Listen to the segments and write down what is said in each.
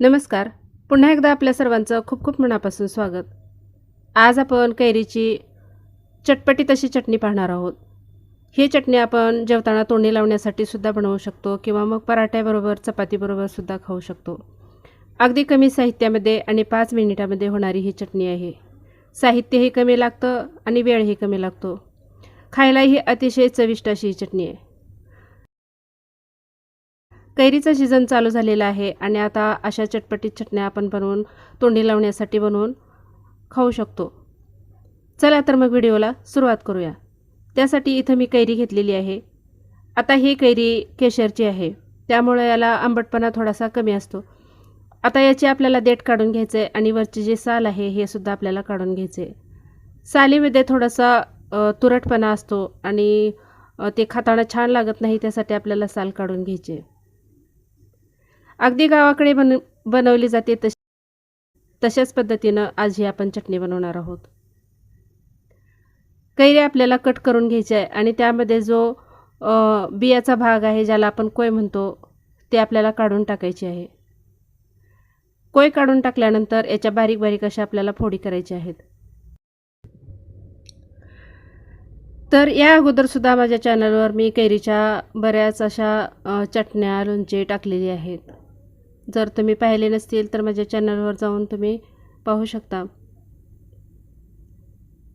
नमस्कार. पुन्हा एकदा आपल्या सर्वांचं खूप खूप मनापासून स्वागत. आज आपण कैरीची चटपटी तशी चटणी पाहणार आहोत. ही चटणी आपण जेवताना तोंडी लावण्यासाठी सुद्धा बनवू शकतो किंवा मग पराठ्याबरोबर चपातीबरोबर सुद्धा खाऊ शकतो. अगदी कमी साहित्यामध्ये आणि पाच मिनिटामध्ये होणारी ही चटणी आहे. साहित्यही कमी लागतं आणि वेळही कमी लागतो. खायलाही अतिशय चविष्ट अशी ही चटणी आहे. कैरीचा सीझन चालू झालेला आहे आणि आता अशा चटपटीत चटण्या आपण बनवून तोंडी लावण्यासाठी बनवून खाऊ शकतो. चला तर मग व्हिडिओला सुरुवात करूया. त्यासाठी इथं मी कैरी घेतलेली आहे. आता ही कैरी केशरची आहे. त्यामुळे याला आंबटपणा थोडासा कमी असतो. आता याची आपल्याला देठ काढून घ्यायचं आहे आणि वरची जे साल आहे हे सुद्धा आपल्याला काढून घ्यायचे आहे सालीमध्ये थोडासा तुरटपणा असतो आणि ते खाताना छान लागत नाही त्यासाठी आपल्याला साल काढून घ्यायचे आहे. अगदी गावाकडे बन बनवली जाते तशी तशाच पद्धतीनं आज ही आपण चटणी बनवणार आहोत. कैरी आपल्याला कट करून घ्यायची आहे आणि त्यामध्ये जो बियाचा भाग आहे ज्याला आपण कोय म्हणतो ते आपल्याला काढून टाकायची आहे. कोय काढून टाकल्यानंतर याच्या बारीक बारीक अशा आपल्याला फोडी करायच्या आहेत. तर या अगोदरसुद्धा माझ्या चॅनलवर मी कैरीच्या बऱ्याच अशा चटण्या लोणचे टाकलेली आहेत. जर तुम्ही पाहिले नसतील तर माझ्या चॅनलवर जाऊन तुम्ही पाहू शकता.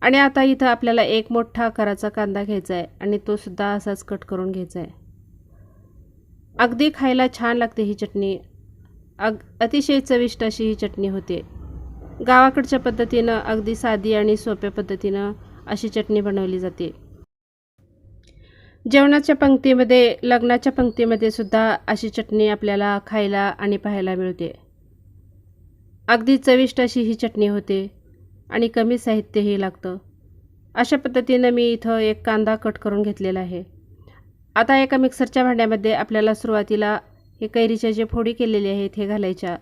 आणि आता इथं आपल्याला एक मोठा आकाराचा कांदा घ्यायचा आहे आणि तो सुद्धा असाच कट करून घ्यायचा आहे अगदी खायला छान लागते ही चटणी. अग अतिशय चविष्ट अशी ही चटणी होते. गावाकडच्या पद्धतीनं अगदी साधी आणि सोप्या पद्धतीनं अशी चटणी बनवली जाते. जेवणाच्या पंक्तीमध्ये लग्नाच्या पंक्तीमध्ये सुद्धा अशी चटणी आपल्याला खायला आणि पाहायला मिळते. अगदी चविष्ट अशी ही चटणी होते आणि कमी साहित्यही लागतं. अशा पद्धतीनं मी इथं एक कांदा कट करून घेतलेला आहे. आता एका मिक्सरच्या भांड्यामध्ये आपल्याला सुरुवातीला हे कैरीच्या जे फोडी केलेले आहेत हे घालायच्या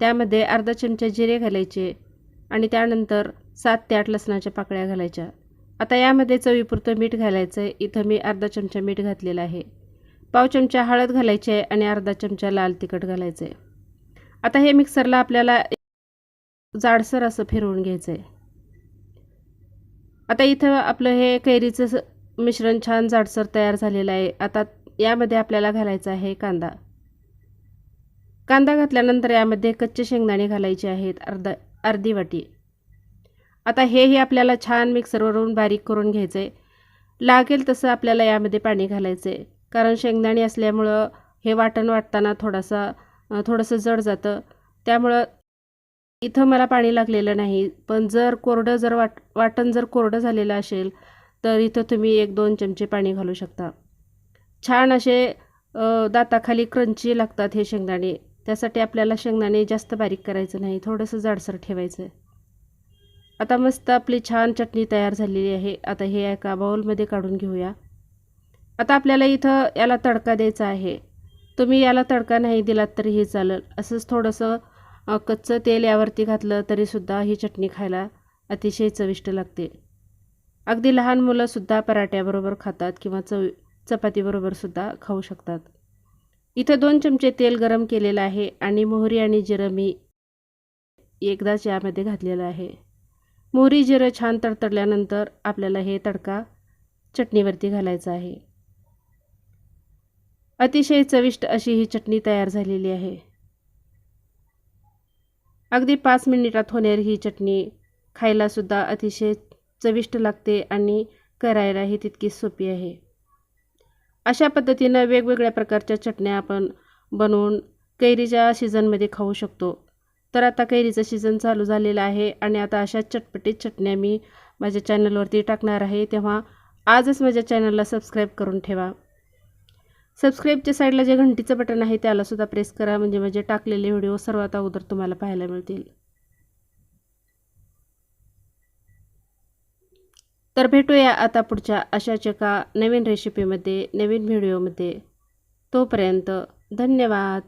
त्यामध्ये अर्धा चमचा जिरे घालायचे आणि त्यानंतर सात ते आठ लसणाच्या पाकळ्या घालायच्या. आता यामध्ये चवीपुरतं मीठ घालायचं आहे इथं मी अर्धा चमचा मीठ घातलेलं आहे. पाव चमचा हळद घालायची आहे आणि अर्धा चमचा लाल तिखट घालायचं आहे आता हे मिक्सरला आपल्याला जाडसर असं फिरवून घ्यायचं आहे आता इथं आपलं हे कैरीचं मिश्रण छान जाडसर तयार झालेलं आहे. आता यामध्ये आपल्याला घालायचा आहे कांदा. कांदा घातल्यानंतर यामध्ये कच्चे शेंगदाणे घालायचे आहेत. अर्धा अर्धी वाटी. आता हेही आपल्याला छान मिक्सरवरून बारीक करून घ्यायचं आहे लागेल तसं आपल्याला यामध्ये पाणी घालायचं आहे कारण शेंगदाणे असल्यामुळं हे वाटण वाटताना थोडासा थोडंसं जड जातं. त्यामुळं इथं मला पाणी लागलेलं नाही. पण जर कोरडं जर वाट वाटण जर कोरडं झालेलं असेल तर इथं तुम्ही एक दोन चमचे पाणी घालू शकता. छान असे दाताखाली क्रंची लागतात हे शेंगदाणे. त्यासाठी आपल्याला शेंगदाणे जास्त बारीक करायचं नाही. थोडंसं जाडसर ठेवायचं आहे आता मस्त आपली छान चटणी तयार झालेली आहे. आता हे एका बाऊलमध्ये काढून घेऊया. आता आपल्याला इथं याला तडका द्यायचा आहे. तुम्ही याला तडका नाही दिलात तरीही चालेल. असंच थोडंसं कच्चं तेल यावरती घातलं तरीसुद्धा ही चटणी खायला अतिशय चविष्ट लागते. अगदी लहान मुलंसुद्धा पराठ्याबरोबर खातात किंवा चव चपातीबरोबरसुद्धा खाऊ शकतात. इथं दोन चमचे तेल गरम केलेलं आहे आणि मोहरी आणि जिरं मी एकदाच यामध्ये घातलेलं आहे. मोहरी जिरं छान तडतडल्यानंतर आपल्याला हे तडका चटणीवरती घालायचा आहे. अतिशय चविष्ट अशी ही चटणी तयार झालेली आहे. अगदी पाच मिनिटात होणारी ही चटणी खायलासुद्धा अतिशय चविष्ट लागते आणि करायलाही तितकी सोपी आहे. अशा पद्धतीनं वेगवेगळ्या प्रकारच्या चटण्या आपण बनवून कैरीच्या सीझनमध्ये खाऊ शकतो. तर आता कैरीचं सीझन चालू झालेलं आहे आणि आता अशा चटपटीत चटण्या मी माझ्या चॅनलवरती टाकणार आहे. तेव्हा आजच माझ्या चॅनलला सबस्क्राईब करून ठेवा. सबस्क्राईबच्या साईडला जे घंटीचं बटन आहे त्यालासुद्धा प्रेस करा. म्हणजे माझे टाकलेले व्हिडिओ सर्वात अगोदर तुम्हाला पाहायला मिळतील. तर भेटूया आता पुढच्या अशाच एका नवीन रेसिपीमध्ये नवीन व्हिडिओमध्ये तोपर्यंत धन्यवाद.